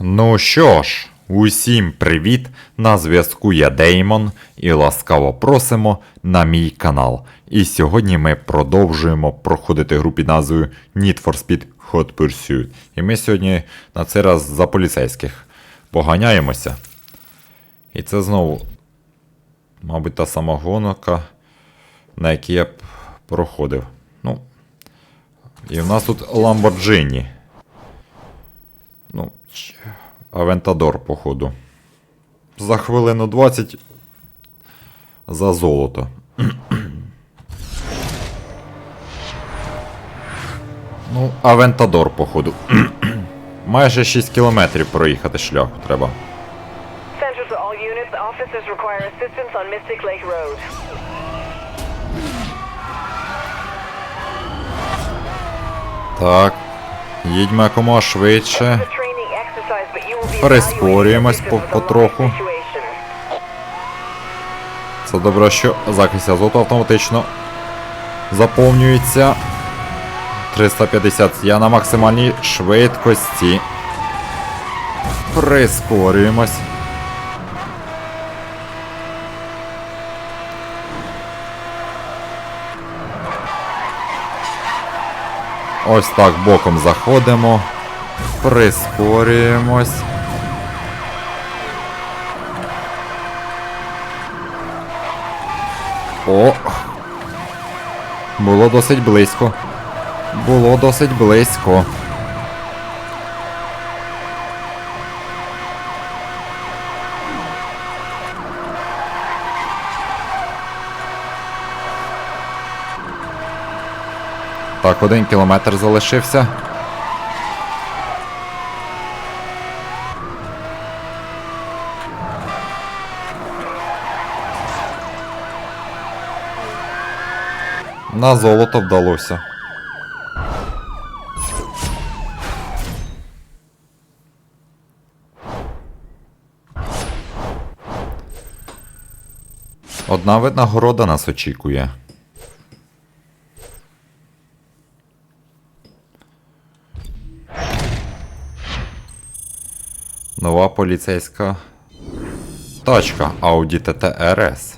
Ну що ж, усім привіт! На зв'язку я Деймон і ласкаво просимо на мій канал. І сьогодні ми продовжуємо проходити гру під назвою Need for Speed Hot Pursuit. І ми сьогодні на цей раз за поліцейських поганяємося. І це знову, мабуть, та сама гонка, на якій я проходив. Ну, і в нас тут Lamborghini. Ну, Авентадор, походу. За хвилину 20 за золото. ну, Авентадор, походу. Майже 6 кілометрів проїхати шляху треба. Так. Їдьмо якомога швидше. Evaluated по- потроху. Це добре, що захист азоту автоматично заповнюється. 350. Я на максимальній швидкості. Прискорюємось. Ось так боком заходимо. Прискорюємось. О! Було досить близько. Було досить близько. Так, один кілометр залишився. На золото вдалося. Одна винагорода нас очікує. Нова поліцейська тачка Audi TT RS.